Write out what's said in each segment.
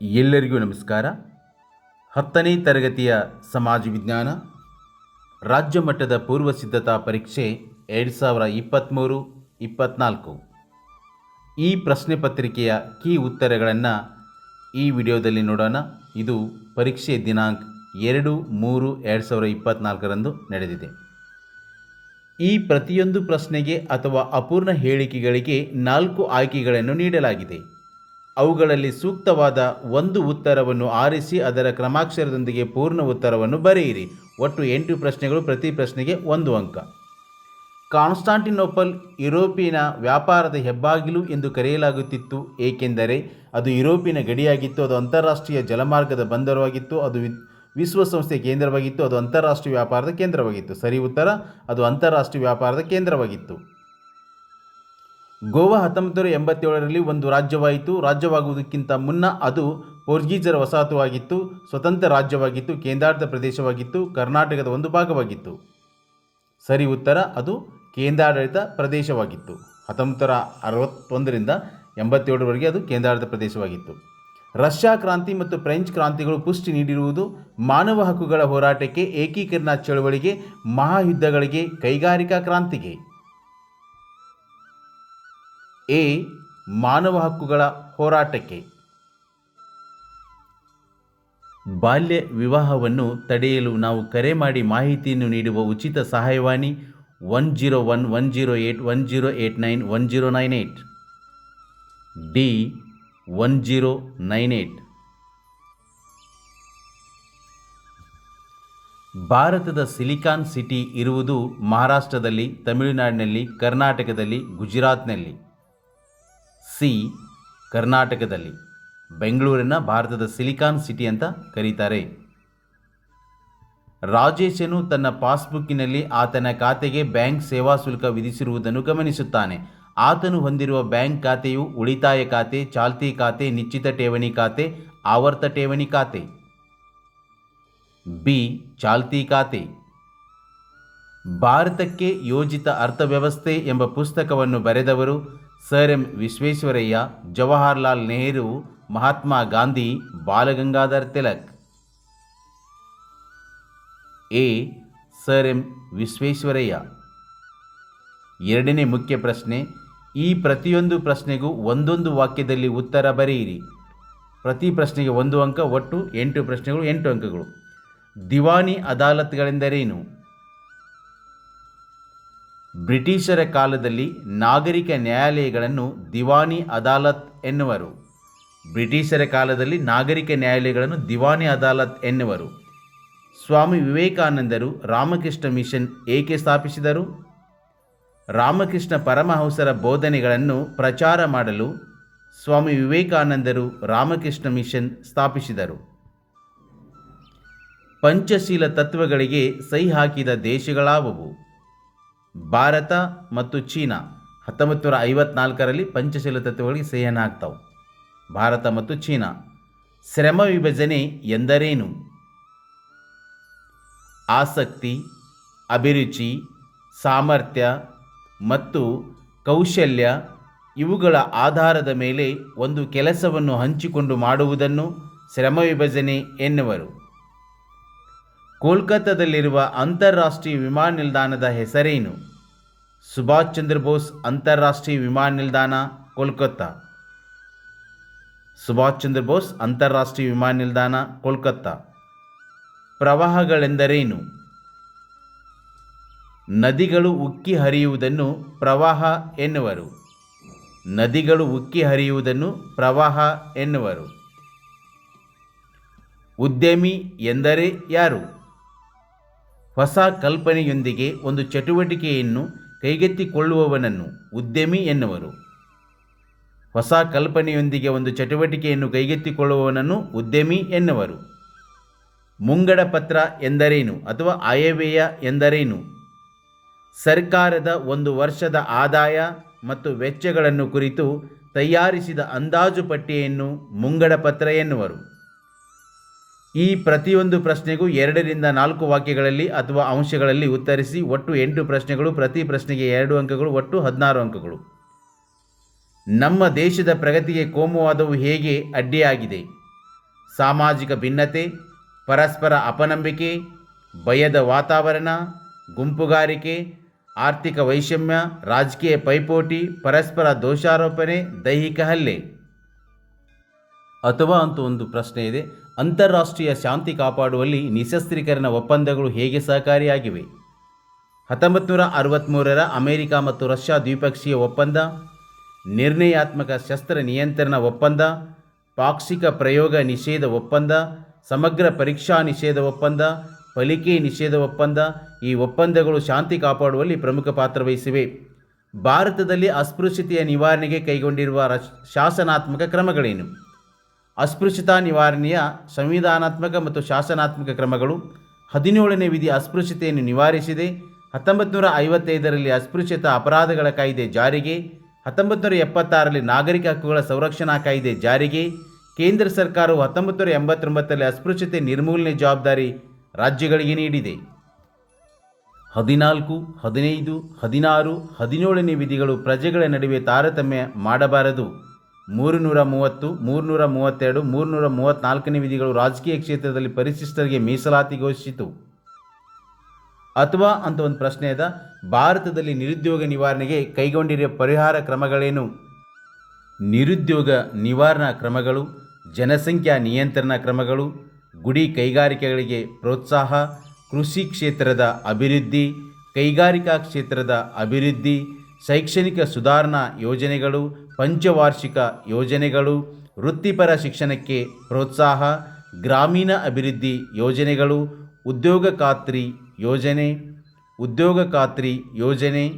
ಎಲ್ಲರಿಗೂ ನಮಸ್ಕಾರ. ಹತ್ತನೇ ತರಗತಿಯ ಸಮಾಜ ವಿಜ್ಞಾನ, ರಾಜ್ಯ ಮಟ್ಟದ ಪೂರ್ವ ಸಿದ್ಧತಾ ಪರೀಕ್ಷೆ ಎರಡು ಸಾವಿರ ಇಪ್ಪತ್ತ್ಮೂರು ಇಪ್ಪತ್ತ್ನಾಲ್ಕು ಈ ಪ್ರಶ್ನೆ ಪತ್ರಿಕೆಯ ಕೀ ಉತ್ತರಗಳನ್ನು ಈ ವಿಡಿಯೋದಲ್ಲಿ ನೋಡೋಣ. ಇದು ಪರೀಕ್ಷೆ ದಿನಾಂಕ ಎರಡು ಮೂರು ಎರಡು ಸಾವಿರ ಇಪ್ಪತ್ನಾಲ್ಕರಂದು ನಡೆದಿದೆ. ಈ ಪ್ರತಿಯೊಂದು ಪ್ರಶ್ನೆಗೆ ಅಥವಾ ಅಪೂರ್ಣ ಹೇಳಿಕೆಗಳಿಗೆ ನಾಲ್ಕು ಆಯ್ಕೆಗಳನ್ನು ನೀಡಲಾಗಿದೆ. ಅವುಗಳಲ್ಲಿ ಸೂಕ್ತವಾದ ಒಂದು ಉತ್ತರವನ್ನು ಆರಿಸಿ ಅದರ ಕ್ರಮಾಕ್ಷರದೊಂದಿಗೆ ಪೂರ್ಣ ಉತ್ತರವನ್ನು ಬರೆಯಿರಿ. ಒಟ್ಟು ಎಂಟು ಪ್ರಶ್ನೆಗಳು, ಪ್ರತಿ ಪ್ರಶ್ನೆಗೆ ಒಂದು ಅಂಕ. ಕಾನ್ಸ್ಟಾಂಟಿನೋಪಲ್ ಯುರೋಪಿನ ವ್ಯಾಪಾರದ ಹೆಬ್ಬಾಗಿಲು ಎಂದು ಕರೆಯಲಾಗುತ್ತಿತ್ತು. ಏಕೆಂದರೆ ಅದು ಯುರೋಪಿನ ಗಡಿಯಾಗಿತ್ತು, ಅದು ಅಂತಾರಾಷ್ಟ್ರೀಯ ಜಲಮಾರ್ಗದ ಬಂದರವಾಗಿತ್ತು, ಅದು ವಿಶ್ವಸಂಸ್ಥೆಯ ಕೇಂದ್ರವಾಗಿತ್ತು, ಅದು ಅಂತಾರಾಷ್ಟ್ರೀಯ ವ್ಯಾಪಾರದ ಕೇಂದ್ರವಾಗಿತ್ತು. ಸರಿ ಉತ್ತರ, ಅದು ಅಂತಾರಾಷ್ಟ್ರೀಯ ವ್ಯಾಪಾರದ ಕೇಂದ್ರವಾಗಿತ್ತು. ಗೋವಾ ಹತ್ತೊಂಬತ್ತು ಎಂಬತ್ತೇಳರಲ್ಲಿ ಒಂದು ರಾಜ್ಯವಾಯಿತು. ರಾಜ್ಯವಾಗುವುದಕ್ಕಿಂತ ಮುನ್ನ ಅದು ಪೋರ್ಚುಗೀಸರ ವಸಾಹತುವಾಗಿತ್ತು, ಸ್ವತಂತ್ರ ರಾಜ್ಯವಾಗಿತ್ತು, ಕೇಂದ್ರಾಡಳಿತ ಪ್ರದೇಶವಾಗಿತ್ತು, ಕರ್ನಾಟಕದ ಒಂದು ಭಾಗವಾಗಿತ್ತು. ಸರಿ ಉತ್ತರ, ಅದು ಕೇಂದ್ರಾಡಳಿತ ಪ್ರದೇಶವಾಗಿತ್ತು. ಹತ್ತೊಂಬತ್ತು ನೂರ ಅರವತ್ತೊಂದರಿಂದ ಎಂಬತ್ತೇಳರವರೆಗೆ ಅದು ಕೇಂದ್ರಾಡಳಿತ ಪ್ರದೇಶವಾಗಿತ್ತು. ರಷ್ಯಾ ಕ್ರಾಂತಿ ಮತ್ತು ಫ್ರೆಂಚ್ ಕ್ರಾಂತಿಗಳು ಪುಷ್ಟಿ ನೀಡಿರುವುದು ಮಾನವ ಹಕ್ಕುಗಳ ಹೋರಾಟಕ್ಕೆ ಏಕೀಕರಣ ಚಳವಳಿಗೆ, ಮಹಾಯುದ್ಧಗಳಿಗೆ ಕೈಗಾರಿಕಾ ಕ್ರಾಂತಿಗೆ. ಎ ಮಾನವ ಹಕ್ಕುಗಳ ಹೋರಾಟಕ್ಕೆ. ಬಾಲ್ಯ ವಿವಾಹವನ್ನು ತಡೆಯಲು ನಾವು ಕರೆ ಮಾಡಿ ಮಾಹಿತಿಯನ್ನು ನೀಡುವ ಉಚಿತ ಸಹಾಯವಾಣಿ one zero one one zero eight one zero eight nine one zero nine eight D one zero nine eight ಭಾರತದ ಸಿಲಿಕಾನ್ ಸಿಟಿ ಇರುವುದು ಮಹಾರಾಷ್ಟ್ರದಲ್ಲಿ, ತಮಿಳುನಾಡಿನಲ್ಲಿ, ಕರ್ನಾಟಕದಲ್ಲಿ, ಗುಜರಾತ್ನಲ್ಲಿ. ಸಿ, ಕರ್ನಾಟಕದಲ್ಲಿ. ಬೆಂಗಳೂರಿನ ಭಾರತದ ಸಿಲಿಕಾನ್ ಸಿಟಿ ಅಂತ ಕರೀತಾರೆ. ರಾಜೇಶನು ತನ್ನ ಪಾಸ್ಬುಕ್ಕಿನಲ್ಲಿ ಆತನ ಖಾತೆಗೆ ಬ್ಯಾಂಕ್ ಸೇವಾ ಶುಲ್ಕ ವಿಧಿಸಿರುವುದನ್ನು ಗಮನಿಸುತ್ತಾನೆ. ಆತನು ಹೊಂದಿರುವ ಬ್ಯಾಂಕ್ ಖಾತೆಯು ಉಳಿತಾಯ ಖಾತೆ, ಚಾಲ್ತಿ ಖಾತೆ, ನಿಶ್ಚಿತ ಠೇವಣಿ ಖಾತೆ, ಆವರ್ತ ಠೇವಣಿ ಖಾತೆ. ಬಿ, ಚಾಲ್ತಿ ಖಾತೆ. ಭಾರತಕ್ಕೆ ಯೋಜಿತ ಅರ್ಥವ್ಯವಸ್ಥೆ ಎಂಬ ಪುಸ್ತಕವನ್ನು ಬರೆದವರು sir M Visvesvaraya, Jawaharlal Nehru, Mahatma Gandhi, Balagangadhar Tilak. A. Sir M Visvesvaraya. ಎರಡನೇ ಮುಖ್ಯ ಪ್ರಶ್ನೆ, ಈ ಪ್ರತಿಯೊಂದು ಪ್ರಶ್ನೆಗೂ ಒಂದೊಂದು ವಾಕ್ಯದಲ್ಲಿ ಉತ್ತರ ಬರೆಯಿರಿ. ಪ್ರತಿ ಪ್ರಶ್ನೆಗೆ ಒಂದು ಅಂಕ, ಒಟ್ಟು ಎಂಟು ಪ್ರಶ್ನೆಗಳು, ಎಂಟು ಅಂಕಗಳು. ದಿವಾನಿ ಅದಾಲತ್ಗಳೆಂದರೇನು? ಬ್ರಿಟಿಷರ ಕಾಲದಲ್ಲಿ ನಾಗರಿಕ ನ್ಯಾಯಾಲಯಗಳನ್ನು ದಿವಾನಿ ಅದಾಲತ್ ಎನ್ನುವರು. ಬ್ರಿಟಿಷರ ಕಾಲದಲ್ಲಿ ನಾಗರಿಕ ನ್ಯಾಯಾಲಯಗಳನ್ನು ದಿವಾನಿ ಅದಾಲತ್ ಎನ್ನುವರು. ಸ್ವಾಮಿ ವಿವೇಕಾನಂದರು ರಾಮಕೃಷ್ಣ ಮಿಷನ್ ಏಕೆ ಸ್ಥಾಪಿಸಿದರು? ರಾಮಕೃಷ್ಣ ಪರಮಹಂಸರ ಬೋಧನೆಗಳನ್ನು ಪ್ರಚಾರ ಮಾಡಲು ಸ್ವಾಮಿ ವಿವೇಕಾನಂದರು ರಾಮಕೃಷ್ಣ ಮಿಷನ್ ಸ್ಥಾಪಿಸಿದರು. ಪಂಚಶೀಲ ತತ್ವಗಳಿಗೆ ಸಹಿ ಹಾಕಿದ ದೇಶಗಳಾವುವು. ಭಾರತ ಮತ್ತು ಚೀನಾ ಹತ್ತೊಂಬತ್ತು ನೂರ ಐವತ್ನಾಲ್ಕರಲ್ಲಿ ಪಂಚಶೀಲ ತತ್ವಗಳಿಗೆ ಸಹಿಯನ್ನು ಹಾಕ್ತಾವೆ ಭಾರತ ಮತ್ತು ಚೀನಾ ಶ್ರಮ ವಿಭಜನೆ ಎಂದರೇನು? ಆಸಕ್ತಿ, ಅಭಿರುಚಿ, ಸಾಮರ್ಥ್ಯ ಮತ್ತು ಕೌಶಲ್ಯ ಇವುಗಳ ಆಧಾರದ ಮೇಲೆ ಒಂದು ಕೆಲಸವನ್ನು ಹಂಚಿಕೊಂಡು ಮಾಡುವುದನ್ನು ಶ್ರಮ ವಿಭಜನೆ ಎನ್ನುವರು. ಕೋಲ್ಕತ್ತಾದಲ್ಲಿರುವ ಅಂತಾರಾಷ್ಟ್ರೀಯ ವಿಮಾನ ನಿಲ್ದಾಣದ ಹೆಸರೇನು? ಸುಭಾಷ್ ಚಂದ್ರ ಬೋಸ್ ಅಂತಾರಾಷ್ಟ್ರೀಯ ವಿಮಾನ ನಿಲ್ದಾಣ, ಕೋಲ್ಕತ್ತಾ. ಸುಭಾಷ್ ಚಂದ್ರ ಬೋಸ್ ಅಂತಾರಾಷ್ಟ್ರೀಯ ವಿಮಾನ ನಿಲ್ದಾಣ, ಕೋಲ್ಕತ್ತಾ. ಪ್ರವಾಹಗಳೆಂದರೇನು? ನದಿಗಳು ಉಕ್ಕಿ ಹರಿಯುವುದನ್ನು ಪ್ರವಾಹ ಎನ್ನುವರು. ನದಿಗಳು ಉಕ್ಕಿ ಹರಿಯುವುದನ್ನು ಪ್ರವಾಹ ಎನ್ನುವರು. ಉದ್ಯಮಿ ಎಂದರೆ ಯಾರು? ಹೊಸ ಕಲ್ಪನೆಯೊಂದಿಗೆ ಒಂದು ಚಟುವಟಿಕೆಯನ್ನು ಕೈಗೆತ್ತಿಕೊಳ್ಳುವವನನ್ನು ಉದ್ಯಮಿ ಎನ್ನುವರು. ಹೊಸ ಕಲ್ಪನೆಯೊಂದಿಗೆ ಒಂದು ಚಟುವಟಿಕೆಯನ್ನು ಕೈಗೆತ್ತಿಕೊಳ್ಳುವವನನ್ನು ಉದ್ಯಮಿ ಎನ್ನುವರು. ಮುಂಗಡ ಪತ್ರ ಎಂದರೇನು ಅಥವಾ ಆಯವ್ಯಯ ಎಂದರೇನು? ಸರ್ಕಾರದ ಒಂದು ವರ್ಷದ ಆದಾಯ ಮತ್ತು ವೆಚ್ಚಗಳನ್ನು ಕುರಿತು ತಯಾರಿಸಿದ ಅಂದಾಜು ಪಟ್ಟಿಯನ್ನು ಮುಂಗಡ ಪತ್ರ ಎನ್ನುವರು. ಈ ಪ್ರತಿಯೊಂದು ಪ್ರಶ್ನೆಗೂ ಎರಡರಿಂದ ನಾಲ್ಕು ವಾಕ್ಯಗಳಲ್ಲಿ ಅಥವಾ ಅಂಶಗಳಲ್ಲಿ ಉತ್ತರಿಸಿ ಒಟ್ಟು ಎಂಟು ಪ್ರಶ್ನೆಗಳು, ಪ್ರತಿ ಪ್ರಶ್ನೆಗೆ ಎರಡು ಅಂಕಗಳು, ಒಟ್ಟು ಹದಿನಾರು ಅಂಕಗಳು. ನಮ್ಮ ದೇಶದ ಪ್ರಗತಿಗೆ ಕೋಮುವಾದವು ಹೇಗೆ ಅಡ್ಡಿಯಾಗಿದೆ? ಸಾಮಾಜಿಕ ಭಿನ್ನತೆ, ಪರಸ್ಪರ ಅಪನಂಬಿಕೆ, ಭಯದ ವಾತಾವರಣ, ಗುಂಪುಗಾರಿಕೆ, ಆರ್ಥಿಕ ವೈಷಮ್ಯ, ರಾಜಕೀಯ ಪೈಪೋಟಿ, ಪರಸ್ಪರ ದೋಷಾರೋಪಣೆ, ದೈಹಿಕ ಹಲ್ಲೆ. ಅಥವಾ ಅಂತ ಒಂದು ಪ್ರಶ್ನೆ ಇದೆ. ಅಂತಾರಾಷ್ಟ್ರೀಯ ಶಾಂತಿ ಕಾಪಾಡುವಲ್ಲಿ ನಿಶಸ್ತ್ರೀಕರಣ ಒಪ್ಪಂದಗಳು ಹೇಗೆ ಸಹಕಾರಿಯಾಗಿವೆ? ಹತ್ತೊಂಬತ್ತು ನೂರ ಅರವತ್ತ್ಮೂರರ ಅಮೆರಿಕ ಮತ್ತು ರಷ್ಯಾ ದ್ವಿಪಕ್ಷೀಯ ಒಪ್ಪಂದ, ನಿರ್ಣಯಾತ್ಮಕ ಶಸ್ತ್ರ ನಿಯಂತ್ರಣ ಒಪ್ಪಂದ, ಪಾಕ್ಷಿಕ ಪ್ರಯೋಗ ನಿಷೇಧ ಒಪ್ಪಂದ, ಸಮಗ್ರ ಪರೀಕ್ಷಾ ನಿಷೇಧ ಒಪ್ಪಂದ ಫಲಿಕೆ ನಿಷೇಧ ಒಪ್ಪಂದ ಈ ಒಪ್ಪಂದಗಳು ಶಾಂತಿ ಕಾಪಾಡುವಲ್ಲಿ ಪ್ರಮುಖ ಪಾತ್ರ ವಹಿಸಿವೆ. ಭಾರತದಲ್ಲಿ ಅಸ್ಪೃಶ್ಯತೆಯ ನಿವಾರಣೆಗೆ ಕೈಗೊಂಡಿರುವ ಶಾಸನಾತ್ಮಕ ಕ್ರಮಗಳೇನು? ಅಸ್ಪೃಶ್ಯತಾ ನಿವಾರಣೆಯ ಸಂವಿಧಾನಾತ್ಮಕ ಮತ್ತು ಶಾಸನಾತ್ಮಕ ಕ್ರಮಗಳು. ಹದಿನೇಳನೇ ವಿಧಿ ಅಸ್ಪೃಶ್ಯತೆಯನ್ನು ನಿವಾರಿಸಿದೆ. ಹತ್ತೊಂಬತ್ತು ನೂರ ಐವತ್ತೈದರಲ್ಲಿ ಅಸ್ಪೃಶ್ಯತಾ ಅಪರಾಧಗಳ ಕಾಯ್ದೆ ಜಾರಿಗೆ. ಹತ್ತೊಂಬತ್ತು ನೂರ ಎಪ್ಪತ್ತಾರರಲ್ಲಿ ನಾಗರಿಕ ಹಕ್ಕುಗಳ ಸಂರಕ್ಷಣಾ ಕಾಯ್ದೆ ಜಾರಿಗೆ. ಕೇಂದ್ರ ಸರ್ಕಾರವು ಹತ್ತೊಂಬತ್ತು ನೂರ ಎಂಬತ್ತೊಂಬತ್ತರಲ್ಲಿ ಅಸ್ಪೃಶ್ಯತೆ ನಿರ್ಮೂಲನೆ ಜವಾಬ್ದಾರಿ ರಾಜ್ಯಗಳಿಗೆ ನೀಡಿದೆ. ಹದಿನಾಲ್ಕು, ಹದಿನೈದು, ಹದಿನಾರು, ಹದಿನೇಳನೇ ವಿಧಿಗಳು ಪ್ರಜೆಗಳ ನಡುವೆ ತಾರತಮ್ಯ ಮಾಡಬಾರದು. ಮೂರು ನೂರ ಮೂವತ್ತು ಮೂರುನೂರ ಮೂವತ್ತೆರಡು ಮೂರುನೂರ ಮೂವತ್ತ್ನಾಲ್ಕನೇ ವಿಧಿಗಳು ರಾಜಕೀಯ ಕ್ಷೇತ್ರದಲ್ಲಿ ಪರಿಶಿಷ್ಟರಿಗೆ ಮೀಸಲಾತಿ ಘೋಷಿಸಿತು. ಅಥವಾ ಅಂತ ಒಂದು ಪ್ರಶ್ನೆ ಅದ ಭಾರತದಲ್ಲಿ ನಿರುದ್ಯೋಗ ನಿವಾರಣೆಗೆ ಕೈಗೊಂಡಿರುವ ಪರಿಹಾರ ಕ್ರಮಗಳೇನು? ನಿರುದ್ಯೋಗ ನಿವಾರಣಾ ಕ್ರಮಗಳು, ಜನಸಂಖ್ಯಾ ನಿಯಂತ್ರಣ ಕ್ರಮಗಳು, ಗುಡಿ ಕೈಗಾರಿಕೆಗಳಿಗೆ ಪ್ರೋತ್ಸಾಹ, ಕೃಷಿ ಕ್ಷೇತ್ರದ ಅಭಿವೃದ್ಧಿ, ಕೈಗಾರಿಕಾ ಕ್ಷೇತ್ರದ ಅಭಿವೃದ್ಧಿ, ಶೈಕ್ಷಣಿಕ ಸುಧಾರಣಾ ಯೋಜನೆಗಳು ಪಂಚವಾರ್ಷಿಕ ಯೋಜನೆಗಳು, ವೃತ್ತಿಪರ ಶಿಕ್ಷಣಕ್ಕೆ ಪ್ರೋತ್ಸಾಹ, ಗ್ರಾಮೀಣ ಅಭಿವೃದ್ಧಿ ಯೋಜನೆಗಳು, ಉದ್ಯೋಗ ಖಾತ್ರಿ ಯೋಜನೆ, ಉದ್ಯೋಗ ಖಾತ್ರಿ ಯೋಜನೆ,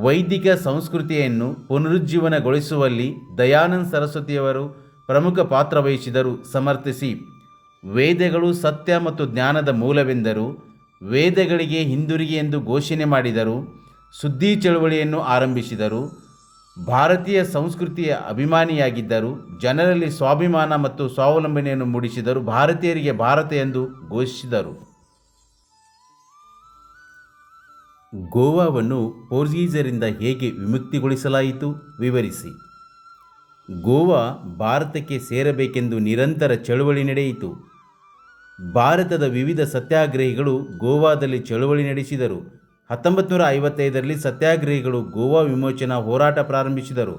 ವೈದಿಕ ಸಂಸ್ಕೃತಿಯನ್ನು ಪುನರುಜ್ಜೀವನಗೊಳಿಸುವಲ್ಲಿ ದಯಾನಂದ ಸರಸ್ವತಿಯವರು ಪ್ರಮುಖ ಪಾತ್ರ ವಹಿಸಿದರು. ಸಮರ್ಥಿಸಿ, ವೇದಗಳು ಸತ್ಯ ಮತ್ತು ಜ್ಞಾನದ ಮೂಲವೆಂದರು. ವೇದಗಳಿಗೆ ಹಿಂದಿರುಗಿ ಎಂದು ಘೋಷಣೆ ಮಾಡಿದರು. ಸುದ್ದಿ ಚಳುವಳಿಯನ್ನು ಆರಂಭಿಸಿದರು. ಭಾರತೀಯ ಸಂಸ್ಕೃತಿಯ ಅಭಿಮಾನಿಯಾಗಿದ್ದರು, ಜನರಲ್ಲಿ ಸ್ವಾಭಿಮಾನ ಮತ್ತು ಸ್ವಾವಲಂಬನೆಯನ್ನು ಮೂಡಿಸಿದರು ಭಾರತೀಯರಿಗೆ ಭಾರತ ಎಂದು ಘೋಷಿಸಿದರು. ಗೋವಾವನ್ನು ಪೋರ್ಚುಗೀಸರಿಂದ ಹೇಗೆ ವಿಮುಕ್ತಿಗೊಳಿಸಲಾಯಿತು ವಿವರಿಸಿ. ಗೋವಾ ಭಾರತಕ್ಕೆ ಸೇರಬೇಕೆಂದು ನಿರಂತರ ಚಳುವಳಿ ನಡೆಯಿತು. ಭಾರತದ ವಿವಿಧ ಸತ್ಯಾಗ್ರಹಿಗಳು ಗೋವಾದಲ್ಲಿ ಚಳುವಳಿ ನಡೆಸಿದರು. ಹತ್ತೊಂಬತ್ತು ನೂರ ಐವತ್ತೈದರಲ್ಲಿ ಸತ್ಯಾಗ್ರಹಿಗಳು ಗೋವಾ ವಿಮೋಚನಾ ಹೋರಾಟ ಪ್ರಾರಂಭಿಸಿದರು.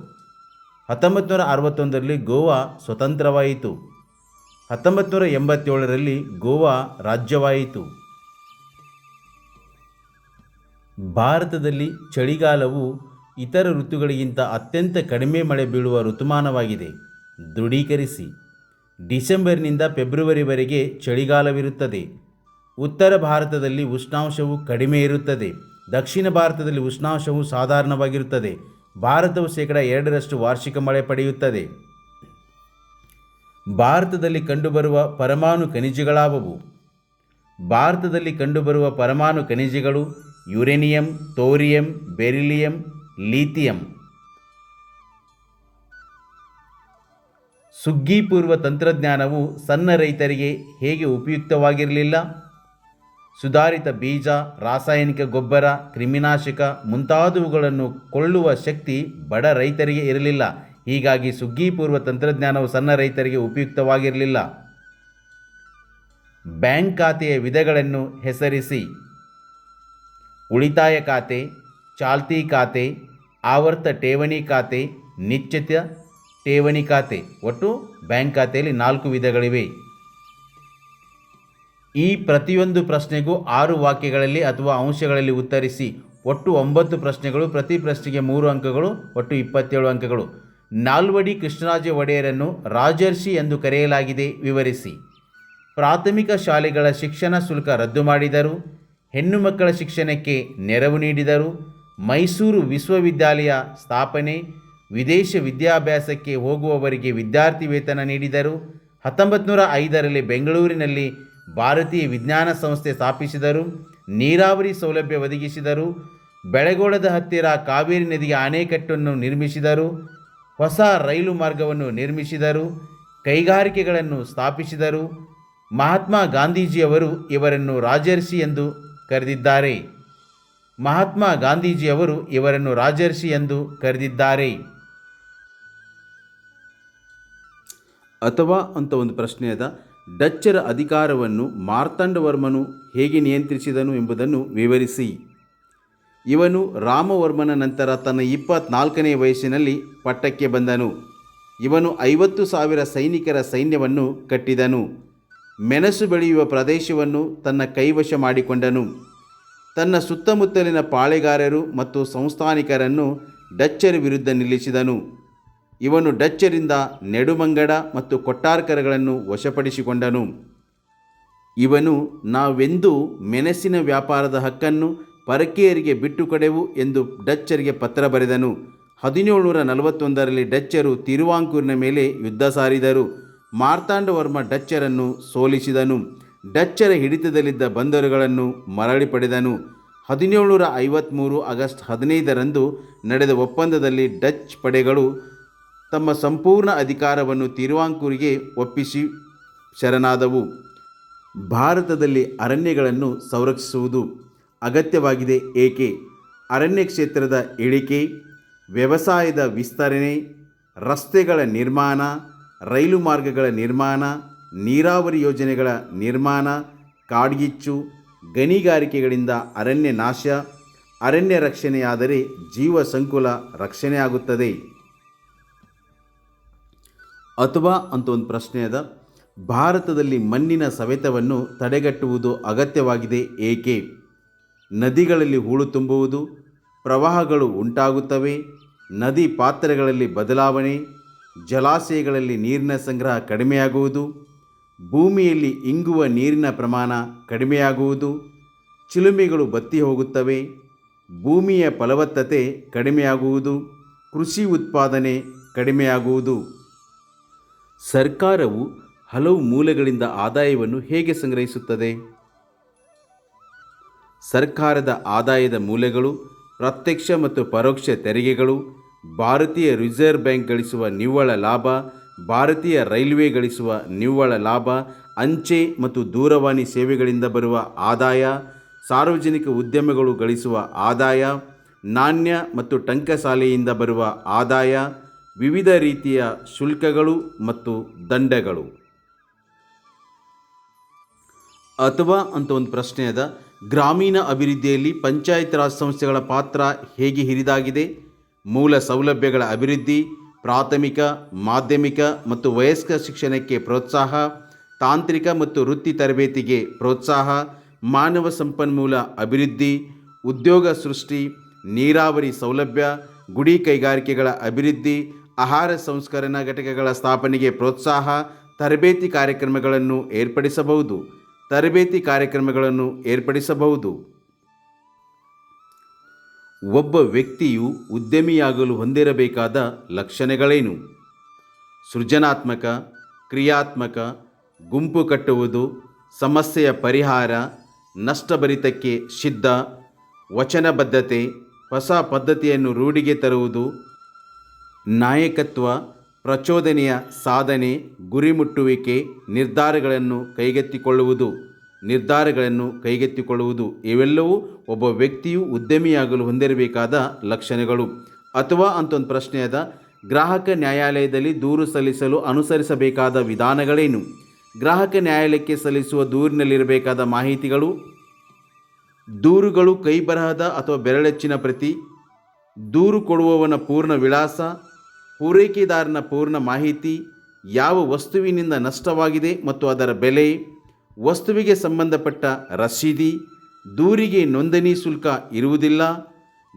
ಹತ್ತೊಂಬತ್ತು ನೂರ ಅರವತ್ತೊಂದರಲ್ಲಿ ಗೋವಾ ಸ್ವತಂತ್ರವಾಯಿತು. ಹತ್ತೊಂಬತ್ತು ನೂರ ಎಂಬತ್ತೇಳರಲ್ಲಿ ಗೋವಾ ರಾಜ್ಯವಾಯಿತು. ಭಾರತದಲ್ಲಿ ಚಳಿಗಾಲವು ಇತರ ಋತುಗಳಿಗಿಂತ ಅತ್ಯಂತ ಕಡಿಮೆ ಮಳೆ ಬೀಳುವ ಋತುಮಾನವಾಗಿದೆ. ದೃಢೀಕರಿಸಿ. ಡಿಸೆಂಬರ್ನಿಂದ ಫೆಬ್ರವರಿವರೆಗೆ ಚಳಿಗಾಲವಿರುತ್ತದೆ. ಉತ್ತರ ಭಾರತದಲ್ಲಿ ಉಷ್ಣಾಂಶವು ಕಡಿಮೆ ಇರುತ್ತದೆ. ದಕ್ಷಿಣ ಭಾರತದಲ್ಲಿ ಉಷ್ಣಾಂಶವು ಸಾಧಾರಣವಾಗಿರುತ್ತದೆ. ಭಾರತವು ಶೇಕಡ ಎರಡರಷ್ಟು ವಾರ್ಷಿಕ ಮಳೆ ಪಡೆಯುತ್ತದೆ. ಭಾರತದಲ್ಲಿ ಕಂಡುಬರುವ ಪರಮಾಣು ಖನಿಜಗಳಾವವು? ಭಾರತದಲ್ಲಿ ಕಂಡುಬರುವ ಪರಮಾಣು ಖನಿಜಗಳು ಯುರೇನಿಯಂ, ತೋರಿಯಂ, ಬೆರಿಲಿಯಂ, ಲೀಥಿಯಂ. ಸುಗ್ಗಿಪೂರ್ವ ತಂತ್ರಜ್ಞಾನವು ಸಣ್ಣ ರೈತರಿಗೆ ಹೇಗೆ ಉಪಯುಕ್ತವಾಗಿರಲಿಲ್ಲ? ಸುಧಾರಿತ ಬೀಜ, ರಾಸಾಯನಿಕ ಗೊಬ್ಬರ, ಕ್ರಿಮಿನಾಶಕ ಮುಂತಾದವುಗಳನ್ನು ಕೊಳ್ಳುವ ಶಕ್ತಿ ಬಡ ರೈತರಿಗೆ ಇರಲಿಲ್ಲ. ಹೀಗಾಗಿ ಸುಗ್ಗಿಪೂರ್ವ ತಂತ್ರಜ್ಞಾನವು ಸಣ್ಣ ರೈತರಿಗೆ ಉಪಯುಕ್ತವಾಗಿರಲಿಲ್ಲ. ಬ್ಯಾಂಕ್ ಖಾತೆಯ ವಿಧಗಳನ್ನು ಹೆಸರಿಸಿ. ಉಳಿತಾಯ ಖಾತೆ, ಚಾಲ್ತಿ ಖಾತೆ, ಆವರ್ತ ಠೇವಣಿ ಖಾತೆ, ನಿಶ್ಚಿತ ಠೇವಣಿ ಖಾತೆ. ಒಟ್ಟು ಬ್ಯಾಂಕ್ ಖಾತೆಯಲ್ಲಿ ನಾಲ್ಕು ವಿಧಗಳಿವೆ. ಈ ಪ್ರತಿಯೊಂದು ಪ್ರಶ್ನೆಗೂ ಆರು ವಾಕ್ಯಗಳಲ್ಲಿ ಅಥವಾ ಅಂಶಗಳಲ್ಲಿ ಉತ್ತರಿಸಿ, ಒಟ್ಟು ಒಂಬತ್ತು ಪ್ರಶ್ನೆಗಳು, ಪ್ರತಿ ಪ್ರಶ್ನೆಗೆ ಮೂರು ಅಂಕಗಳು, ಒಟ್ಟು ಇಪ್ಪತ್ತೇಳು ಅಂಕಗಳು. ನಾಲ್ವಡಿ ಕೃಷ್ಣರಾಜ ಒಡೆಯರನ್ನು ರಾಜರ್ಷಿ ಎಂದು ಕರೆಯಲಾಗಿದೆ, ವಿವರಿಸಿ. ಪ್ರಾಥಮಿಕ ಶಾಲೆಗಳ ಶಿಕ್ಷಣ ಶುಲ್ಕ ರದ್ದು ಮಾಡಿದರು. ಹೆಣ್ಣು ಮಕ್ಕಳ ಶಿಕ್ಷಣಕ್ಕೆ ನೆರವು ನೀಡಿದರು. ಮೈಸೂರು ವಿಶ್ವವಿದ್ಯಾಲಯ ಸ್ಥಾಪನೆ. ವಿದೇಶ ವಿದ್ಯಾಭ್ಯಾಸಕ್ಕೆ ಹೋಗುವವರಿಗೆ ವಿದ್ಯಾರ್ಥಿ ವೇತನ ನೀಡಿದರು. ಹತ್ತೊಂಬತ್ತು ನೂರ ಐದರಲ್ಲಿ ಬೆಂಗಳೂರಿನಲ್ಲಿ ಭಾರತೀಯ ವಿಜ್ಞಾನ ಸಂಸ್ಥೆ ಸ್ಥಾಪಿಸಿದರು, ನೀರಾವರಿ ಸೌಲಭ್ಯ ಒದಗಿಸಿದರು, ಬೆಳಗೋಳದ ಹತ್ತಿರ ಕಾವೇರಿ ನದಿಗೆ ಅಣೆಕಟ್ಟನ್ನು ನಿರ್ಮಿಸಿದರು, ಹೊಸ ರೈಲು ಮಾರ್ಗವನ್ನು ನಿರ್ಮಿಸಿದರು, ಕೈಗಾರಿಕೆಗಳನ್ನು ಸ್ಥಾಪಿಸಿದರು. ಮಹಾತ್ಮ ಗಾಂಧೀಜಿಯವರು ಇವರನ್ನು ರಾಜರ್ಷಿ ಎಂದು ಕರೆದಿದ್ದಾರೆ. ಮಹಾತ್ಮ ಗಾಂಧೀಜಿಯವರು ಇವರನ್ನು ರಾಜರ್ಷಿ ಎಂದು ಕರೆದಿದ್ದಾರೆ. ಅಥವಾ ಅಂತ ಒಂದು ಪ್ರಶ್ನೆ ಅದ ಡಚ್ಚರ ಅಧಿಕಾರವನ್ನು ಮಾರ್ತಾಂಡವರ್ಮನು ಹೇಗೆ ನಿಯಂತ್ರಿಸಿದನು ಎಂಬುದನ್ನು ವಿವರಿಸಿ. ಇವನು ರಾಮವರ್ಮನ ನಂತರ ತನ್ನ ಇಪ್ಪತ್ನಾಲ್ಕನೇ ವಯಸ್ಸಿನಲ್ಲಿ ಪಟ್ಟಕ್ಕೆ ಬಂದನು. ಇವನು ಐವತ್ತು ಸಾವಿರ ಸೈನಿಕರ ಸೈನ್ಯವನ್ನು ಕಟ್ಟಿದನು. ಮೆಣಸು ಬೆಳೆಯುವ ಪ್ರದೇಶವನ್ನು ತನ್ನ ಕೈವಶ ಮಾಡಿಕೊಂಡನು. ತನ್ನ ಸುತ್ತಮುತ್ತಲಿನ ಪಾಳೆಗಾರರು ಮತ್ತು ಸಂಸ್ಥಾನಿಕರನ್ನು ಡಚ್ಚರ ವಿರುದ್ಧ ನಿಲ್ಲಿಸಿದನು. ಇವನು ಡಚ್ಚರಿಂದ ನೆಡುಮಂಗಡ ಮತ್ತು ಕೊಟ್ಟಾರ್ಕರಗಳನ್ನು ವಶಪಡಿಸಿಕೊಂಡನು. ಇವನು, ನಾವೆಂದೂ ಮೆಣಸಿನ ವ್ಯಾಪಾರದ ಹಕ್ಕನ್ನು ಪರಕೀಯರಿಗೆ ಬಿಟ್ಟು ಕೊಡೆವು ಎಂದು ಡಚ್ಚರಿಗೆ ಪತ್ರ ಬರೆದನು. ಹದಿನೇಳುನೂರ ನಲವತ್ತೊಂದರಲ್ಲಿ ಡಚ್ಚರು ತಿರುವಾಂಕೂರಿನ ಮೇಲೆ ಯುದ್ಧ ಸಾರಿದರು. ಮಾರ್ತಾಂಡವರ್ಮ ಡಚ್ಚರನ್ನು ಸೋಲಿಸಿದನು. ಡಚ್ಚರ ಹಿಡಿತದಲ್ಲಿದ್ದ ಬಂದರುಗಳನ್ನು ಮರಳಿ ಪಡೆದನು. ಹದಿನೇಳುನೂರ ಐವತ್ತ್ಮೂರು ಆಗಸ್ಟ್ ಹದಿನೈದರಂದು ನಡೆದ ಒಪ್ಪಂದದಲ್ಲಿ ಡಚ್ ಪಡೆಗಳು ತಮ್ಮ ಸಂಪೂರ್ಣ ಅಧಿಕಾರವನ್ನು ತಿರುವಾಂಕೂರಿಗೆ ಒಪ್ಪಿಸಿ ಶರಣಾದವು. ಭಾರತದಲ್ಲಿ ಅರಣ್ಯಗಳನ್ನು ಸಂರಕ್ಷಿಸುವುದು ಅಗತ್ಯವಾಗಿದೆ ಏಕೆ? ಅರಣ್ಯ ಕ್ಷೇತ್ರದ ಇಳಿಕೆ, ವ್ಯವಸಾಯದ ವಿಸ್ತರಣೆ, ರಸ್ತೆಗಳ ನಿರ್ಮಾಣ, ರೈಲು ಮಾರ್ಗಗಳ ನಿರ್ಮಾಣ, ನೀರಾವರಿ ಯೋಜನೆಗಳ ನಿರ್ಮಾಣ, ಕಾಡ್ಗಿಚ್ಚು, ಗಣಿಗಾರಿಕೆಗಳಿಂದ ಅರಣ್ಯ ನಾಶ, ಅರಣ್ಯ ರಕ್ಷಣೆಯಾದರೆ ಜೀವ ಸಂಕುಲ ರಕ್ಷಣೆಯಾಗುತ್ತದೆ. ಅಥವಾ ಅಂತ ಒಂದು ಪ್ರಶ್ನೆ ಅದ. ಭಾರತದಲ್ಲಿ ಮಣ್ಣಿನ ಸವೆತವನ್ನು ತಡೆಗಟ್ಟುವುದು ಅಗತ್ಯವಾಗಿದೆ ಏಕೆ? ನದಿಗಳಲ್ಲಿ ಹೂಳು ತುಂಬುವುದು, ಪ್ರವಾಹಗಳು ಉಂಟಾಗುತ್ತವೆ, ನದಿ ಪಾತ್ರೆಗಳಲ್ಲಿ ಬದಲಾವಣೆ, ಜಲಾಶಯಗಳಲ್ಲಿ ನೀರಿನ ಸಂಗ್ರಹ ಕಡಿಮೆಯಾಗುವುದು, ಭೂಮಿಯಲ್ಲಿ ಇಂಗುವ ನೀರಿನ ಪ್ರಮಾಣ ಕಡಿಮೆಯಾಗುವುದು, ಚಿಲುಮೆಗಳು ಬತ್ತಿ ಹೋಗುತ್ತವೆ, ಭೂಮಿಯ ಫಲವತ್ತತೆ ಕಡಿಮೆಯಾಗುವುದು, ಕೃಷಿ ಉತ್ಪಾದನೆ ಕಡಿಮೆಯಾಗುವುದು. ಸರ್ಕಾರವು ಹಲವು ಮೂಲಗಳಿಂದ ಆದಾಯವನ್ನು ಹೇಗೆ ಸಂಗ್ರಹಿಸುತ್ತದೆ? ಸರ್ಕಾರದ ಆದಾಯದ ಮೂಲಗಳು, ಪ್ರತ್ಯಕ್ಷ ಮತ್ತು ಪರೋಕ್ಷ ತೆರಿಗೆಗಳು, ಭಾರತೀಯ ರಿಸರ್ವ್ ಬ್ಯಾಂಕ್ ಗಳಿಸುವ ನಿವ್ವಳ ಲಾಭ, ಭಾರತೀಯ ರೈಲ್ವೆ ಗಳಿಸುವ ನಿವ್ವಳ ಲಾಭ, ಅಂಚೆ ಮತ್ತು ದೂರವಾಣಿ ಸೇವೆಗಳಿಂದ ಬರುವ ಆದಾಯ, ಸಾರ್ವಜನಿಕ ಉದ್ಯಮಗಳು ಗಳಿಸುವ ಆದಾಯ, ನಾಣ್ಯ ಮತ್ತು ಟಂಕಸಾಲೆಯಿಂದ ಬರುವ ಆದಾಯ ವಿವಿಧ ರೀತಿಯ ಶುಲ್ಕಗಳು ಮತ್ತು ದಂಡಗಳು. ಅಥವಾ ಅಂತ ಒಂದು ಪ್ರಶ್ನೆ ಅದ, ಗ್ರಾಮೀಣ ಅಭಿವೃದ್ಧಿಯಲ್ಲಿ ಪಂಚಾಯತ್ ರಾಜ್ ಸಂಸ್ಥೆಗಳ ಪಾತ್ರ ಹೇಗೆ ಹಿರಿದಾಗಿದೆ? ಮೂಲ ಸೌಲಭ್ಯಗಳ ಅಭಿವೃದ್ಧಿ, ಪ್ರಾಥಮಿಕ, ಮಾಧ್ಯಮಿಕ ಮತ್ತು ವಯಸ್ಕ ಶಿಕ್ಷಣಕ್ಕೆ ಪ್ರೋತ್ಸಾಹ, ತಾಂತ್ರಿಕ ಮತ್ತು ವೃತ್ತಿ ತರಬೇತಿಗೆ ಪ್ರೋತ್ಸಾಹ, ಮಾನವ ಸಂಪನ್ಮೂಲ ಅಭಿವೃದ್ಧಿ, ಉದ್ಯೋಗ ಸೃಷ್ಟಿ, ನೀರಾವರಿ ಸೌಲಭ್ಯ, ಗುಡಿ ಕೈಗಾರಿಕೆಗಳ ಅಭಿವೃದ್ಧಿ ಆಹಾರ ಸಂಸ್ಕರಣಾ ಘಟಕಗಳ ಸ್ಥಾಪನೆಗೆ ಪ್ರೋತ್ಸಾಹ, ತರಬೇತಿ ಕಾರ್ಯಕ್ರಮಗಳನ್ನು ಏರ್ಪಡಿಸಬಹುದು. ತರಬೇತಿ ಕಾರ್ಯಕ್ರಮಗಳನ್ನು ಏರ್ಪಡಿಸಬಹುದು. ಒಬ್ಬ ವ್ಯಕ್ತಿಯು ಉದ್ಯಮಿಯಾಗಲು ಹೊಂದಿರಬೇಕಾದ ಲಕ್ಷಣಗಳೇನು? ಸೃಜನಾತ್ಮಕ, ಕ್ರಿಯಾತ್ಮಕ, ಗುಂಪು ಕಟ್ಟುವುದು, ಸಮಸ್ಯೆಯ ಪರಿಹಾರ, ನಷ್ಟಭರಿತಕ್ಕೆ ಸಿದ್ಧ, ವಚನಬದ್ಧತೆ, ಹೊಸ ಪದ್ಧತಿಯನ್ನು ರೂಢಿಗೆ ತರುವುದು ನಾಯಕತ್ವ, ಪ್ರಚೋದನೆಯ ಸಾಧನೆ ಗುರಿ ಮುಟ್ಟುವಿಕೆ ನಿರ್ಧಾರಗಳನ್ನು ಕೈಗೆತ್ತಿಕೊಳ್ಳುವುದು. ನಿರ್ಧಾರಗಳನ್ನು ಕೈಗೆತ್ತಿಕೊಳ್ಳುವುದು ಇವೆಲ್ಲವೂ ಒಬ್ಬ ವ್ಯಕ್ತಿಯು ಉದ್ಯಮಿಯಾಗಲು ಹೊಂದಿರಬೇಕಾದ ಲಕ್ಷಣಗಳು. ಅಥವಾ ಅಂತ ಒಂದು ಪ್ರಶ್ನೆ ಅದ ಗ್ರಾಹಕ ನ್ಯಾಯಾಲಯದಲ್ಲಿ ದೂರು ಸಲ್ಲಿಸಲು ಅನುಸರಿಸಬೇಕಾದ ವಿಧಾನಗಳೇನು? ಗ್ರಾಹಕ ನ್ಯಾಯಾಲಯಕ್ಕೆ ಸಲ್ಲಿಸುವ ದೂರಿನಲ್ಲಿರಬೇಕಾದ ಮಾಹಿತಿಗಳು? ದೂರುಗಳು ಕೈಬರಹದ ಅಥವಾ ಬೆರಳೆಚ್ಚಿನ ಪ್ರತಿ? ದೂರು ಕೊಡುವವನ ಪೂರ್ಣ ವಿಳಾಸ? ಪೂರೈಕೆದಾರನ ಪೂರ್ಣ ಮಾಹಿತಿ ಯಾವ ವಸ್ತುವಿನಿಂದ ನಷ್ಟವಾಗಿದೆ ಮತ್ತು ಅದರ ಬೆಲೆ, ವಸ್ತುವಿಗೆ ಸಂಬಂಧಪಟ್ಟ ರಸೀದಿ, ದೂರಿಗೆ ನೋಂದಣಿ ಶುಲ್ಕ ಇರುವುದಿಲ್ಲ,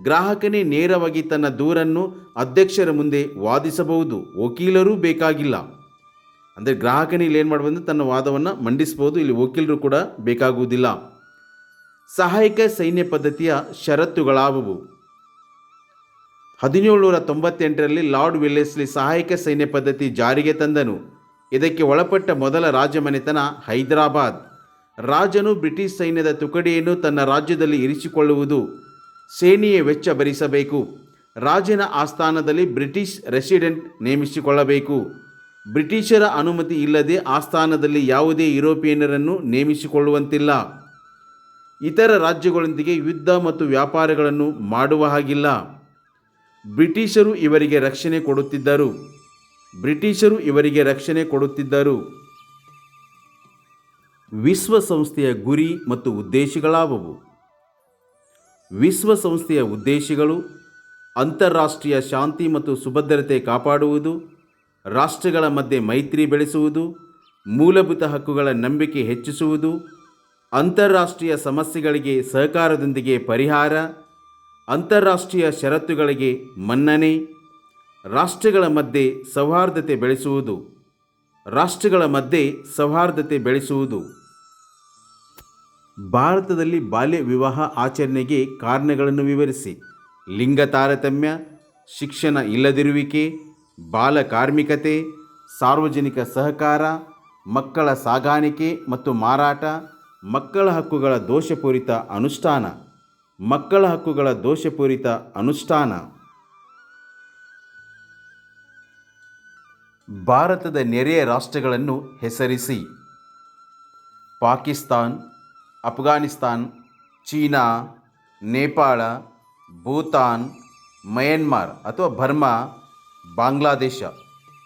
ಗ್ರಾಹಕನೇ ನೇರವಾಗಿ ತನ್ನ ದೂರನ್ನು ಅಧ್ಯಕ್ಷರ ಮುಂದೆ ವಾದಿಸಬಹುದು, ವಕೀಲರೂ ಬೇಕಾಗಿಲ್ಲ. ಅಂದರೆ ಗ್ರಾಹಕನೇ ಇಲ್ಲಿ ಏನು ಮಾಡಬಹುದು ತನ್ನ ವಾದವನ್ನು ಮಂಡಿಸಬಹುದು, ಇಲ್ಲಿ ವಕೀಲರು ಕೂಡ ಬೇಕಾಗುವುದಿಲ್ಲ. ಸಹಾಯಕ ಸೈನ್ಯ ಪದ್ಧತಿಯ ಷರತ್ತುಗಳಾವುವು. ಹದಿನೇಳುನೂರ ತೊಂಬತ್ತೆಂಟರಲ್ಲಿ ಲಾರ್ಡ್ ವಿಲ್ಲೆಸ್ಲಿ ಸಹಾಯಕ ಸೈನ್ಯ ಪದ್ಧತಿ ಜಾರಿಗೆ ತಂದನು. ಇದಕ್ಕೆ ಒಳಪಟ್ಟ ಮೊದಲ ರಾಜಮನೆತನ ಹೈದರಾಬಾದ್. ರಾಜನು ಬ್ರಿಟಿಷ್ ಸೈನ್ಯದ ತುಕಡಿಯನ್ನು ತನ್ನ ರಾಜ್ಯದಲ್ಲಿ ಇರಿಸಿಕೊಳ್ಳುವುದು ಸೇನೆಯ ವೆಚ್ಚ ಭರಿಸಬೇಕು. ರಾಜನ ಆಸ್ಥಾನದಲ್ಲಿ ಬ್ರಿಟಿಷ್ ರೆಸಿಡೆಂಟ್ ನೇಮಿಸಿಕೊಳ್ಳಬೇಕು. ಬ್ರಿಟಿಷರ ಅನುಮತಿ ಇಲ್ಲದೆ ಆಸ್ಥಾನದಲ್ಲಿ ಯಾವುದೇ ಯುರೋಪಿಯನ್ನರನ್ನು ನೇಮಿಸಿಕೊಳ್ಳುವಂತಿಲ್ಲ. ಇತರ ರಾಜ್ಯಗಳೊಂದಿಗೆ ಯುದ್ಧ ಮತ್ತು ವ್ಯಾಪಾರಗಳನ್ನು ಮಾಡುವ ಹಾಗಿಲ್ಲ. ಬ್ರಿಟಿಷರು ಇವರಿಗೆ ರಕ್ಷಣೆ ಕೊಡುತ್ತಿದ್ದರು. ಬ್ರಿಟಿಷರು ಇವರಿಗೆ ರಕ್ಷಣೆ ಕೊಡುತ್ತಿದ್ದರು. ವಿಶ್ವಸಂಸ್ಥೆಯ ಗುರಿ ಮತ್ತು ಉದ್ದೇಶಗಳಾವವು? ವಿಶ್ವಸಂಸ್ಥೆಯ ಉದ್ದೇಶಗಳು ಅಂತಾರಾಷ್ಟ್ರೀಯ ಶಾಂತಿ ಮತ್ತು ಸುಭದ್ರತೆ ಕಾಪಾಡುವುದು, ರಾಷ್ಟ್ರಗಳ ಮಧ್ಯೆ ಮೈತ್ರಿ ಬೆಳೆಸುವುದು, ಮೂಲಭೂತ ಹಕ್ಕುಗಳ ನಂಬಿಕೆ ಹೆಚ್ಚಿಸುವುದು, ಅಂತಾರಾಷ್ಟ್ರೀಯ ಸಮಸ್ಯೆಗಳಿಗೆ ಸಹಕಾರದೊಂದಿಗೆ ಪರಿಹಾರ ಅಂತಾರಾಷ್ಟ್ರೀಯ ಷರತ್ತುಗಳಿಗೆ ಮನ್ನಣೆ, ರಾಷ್ಟ್ರಗಳ ಮಧ್ಯೆ ಸೌಹಾರ್ದತೆ ಬೆಳೆಸುವುದು, ರಾಷ್ಟ್ರಗಳ ಮಧ್ಯೆ ಸೌಹಾರ್ದತೆ ಬೆಳೆಸುವುದು. ಭಾರತದಲ್ಲಿ ಬಾಲ್ಯ ವಿವಾಹ ಆಚರಣೆಗೆ ಕಾರಣಗಳನ್ನು ವಿವರಿಸಿ. ಲಿಂಗ ತಾರತಮ್ಯ, ಶಿಕ್ಷಣ ಇಲ್ಲದಿರುವಿಕೆ, ಬಾಲ ಕಾರ್ಮಿಕತೆ, ಸಾರ್ವಜನಿಕ ಸಹಕಾರ, ಮಕ್ಕಳ ಸಾಗಾಣಿಕೆ ಮತ್ತು ಮಾರಾಟ, ಮಕ್ಕಳ ಹಕ್ಕುಗಳ ದೋಷಪೂರಿತ ಅನುಷ್ಠಾನ. ಮಕ್ಕಳ ಹಕ್ಕುಗಳ ದೋಷಪೂರಿತ ಅನುಷ್ಠಾನ. ಭಾರತದ ನೆರೆಯ ರಾಷ್ಟ್ರಗಳನ್ನು ಹೆಸರಿಸಿ. ಪಾಕಿಸ್ತಾನ್, ಅಫ್ಘಾನಿಸ್ತಾನ್, ಚೀನಾ, ನೇಪಾಳ, ಭೂತಾನ್, ಮಯನ್ಮಾರ್ ಅಥವಾ ಬರ್ಮಾ, ಬಾಂಗ್ಲಾದೇಶ.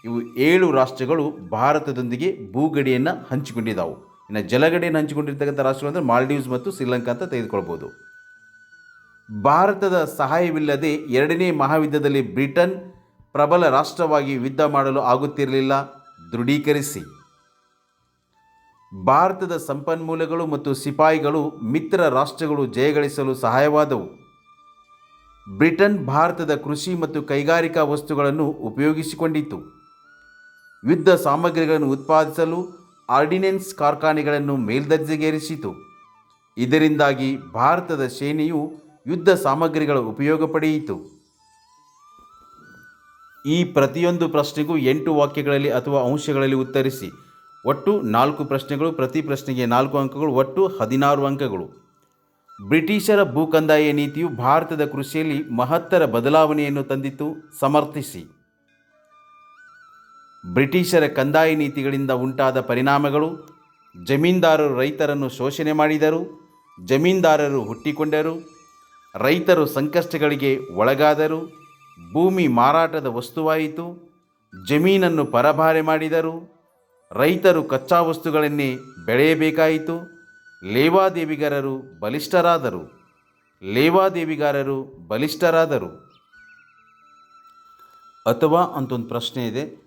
ಇವು ಏಳು ರಾಷ್ಟ್ರಗಳು ಭಾರತದೊಂದಿಗೆ ಭೂಗಡಿಯನ್ನು ಹಂಚಿಕೊಂಡಿದ್ದಾವೆ ಇನ್ನು ಜಲಗಡಿಯನ್ನು ಹಂಚಿಕೊಂಡಿರ್ತಕ್ಕಂಥ ರಾಷ್ಟ್ರಗಳು ಅಂದರೆ ಮಾಲ್ಡೀವ್ಸ್ ಮತ್ತು ಶ್ರೀಲಂಕಾ ಅಂತ ತೆಗೆದುಕೊಳ್ಬೋದು. ಭಾರತದ ಸಹಾಯವಿಲ್ಲದೆ ಎರಡನೇ ಮಹಾಯುದ್ಧದಲ್ಲಿ ಬ್ರಿಟನ್ ಪ್ರಬಲ ರಾಷ್ಟ್ರವಾಗಿ ಯುದ್ಧ ಮಾಡಲು ಆಗುತ್ತಿರಲಿಲ್ಲ. ದೃಢೀಕರಿಸಿ. ಭಾರತದ ಸಂಪನ್ಮೂಲಗಳು ಮತ್ತು ಸಿಪಾಯಿಗಳು ಮಿತ್ರ ರಾಷ್ಟ್ರಗಳು ಜಯಗಳಿಸಲು ಸಹಾಯವಾದವು. ಬ್ರಿಟನ್ ಭಾರತದ ಕೃಷಿ ಮತ್ತು ಕೈಗಾರಿಕಾ ವಸ್ತುಗಳನ್ನು ಉಪಯೋಗಿಸಿಕೊಂಡಿತು. ಯುದ್ಧ ಸಾಮಗ್ರಿಗಳನ್ನು ಉತ್ಪಾದಿಸಲು ಆರ್ಡಿನೆನ್ಸ್ ಕಾರ್ಖಾನೆಗಳನ್ನು ಮೇಲ್ದರ್ಜೆಗೇರಿಸಿತು. ಇದರಿಂದಾಗಿ ಭಾರತದ ಸೇನೆಯು ಯುದ್ಧ ಸಾಮಗ್ರಿಗಳ ಉಪಯೋಗ ಪಡೆಯಿತು. ಈ ಪ್ರತಿಯೊಂದು ಪ್ರಶ್ನೆಗೂ ಎಂಟು ವಾಕ್ಯಗಳಲ್ಲಿ ಅಥವಾ ಅಂಶಗಳಲ್ಲಿ ಉತ್ತರಿಸಿ. ಒಟ್ಟು ನಾಲ್ಕು ಪ್ರಶ್ನೆಗಳು, ಪ್ರತಿ ಪ್ರಶ್ನೆಗೆ ನಾಲ್ಕು ಅಂಕಗಳು, ಒಟ್ಟು ಹದಿನಾರು ಅಂಕಗಳು. ಬ್ರಿಟಿಷರ ಭೂಕಂದಾಯ ನೀತಿಯು ಭಾರತದ ಕೃಷಿಯಲ್ಲಿ ಮಹತ್ತರ ಬದಲಾವಣೆಯನ್ನು ತಂದಿತು ಸಮರ್ಥಿಸಿ. ಬ್ರಿಟಿಷರ ಕಂದಾಯ ನೀತಿಗಳಿಂದ ಉಂಟಾದ ಪರಿಣಾಮಗಳು, ಜಮೀನ್ದಾರರು ರೈತರನ್ನು ಶೋಷಣೆ ಮಾಡಿದರು, ಜಮೀನ್ದಾರರು ಹುಟ್ಟಿಕೊಂಡರು ರೈತರು ಸಂಕಷ್ಟಗಳಿಗೆ ಒಳಗಾದರು, ಭೂಮಿ ಮಾರಾಟದ ವಸ್ತುವಾಯಿತು, ಜಮೀನನ್ನು ಪರಭಾರೆ ಮಾಡಿದರು, ರೈತರು ಕಚ್ಚಾ ವಸ್ತುಗಳನ್ನೇ ಬೆಳೆಯಬೇಕಾಯಿತು, ಲೇವಾದೇವಿಗಾರರು ಬಲಿಷ್ಠರಾದರು ಲೇವಾದೇವಿಗಾರರು ಬಲಿಷ್ಠರಾದರು. ಅಥವಾ ಅಂತೊಂದು ಪ್ರಶ್ನೆ ಇದೆ,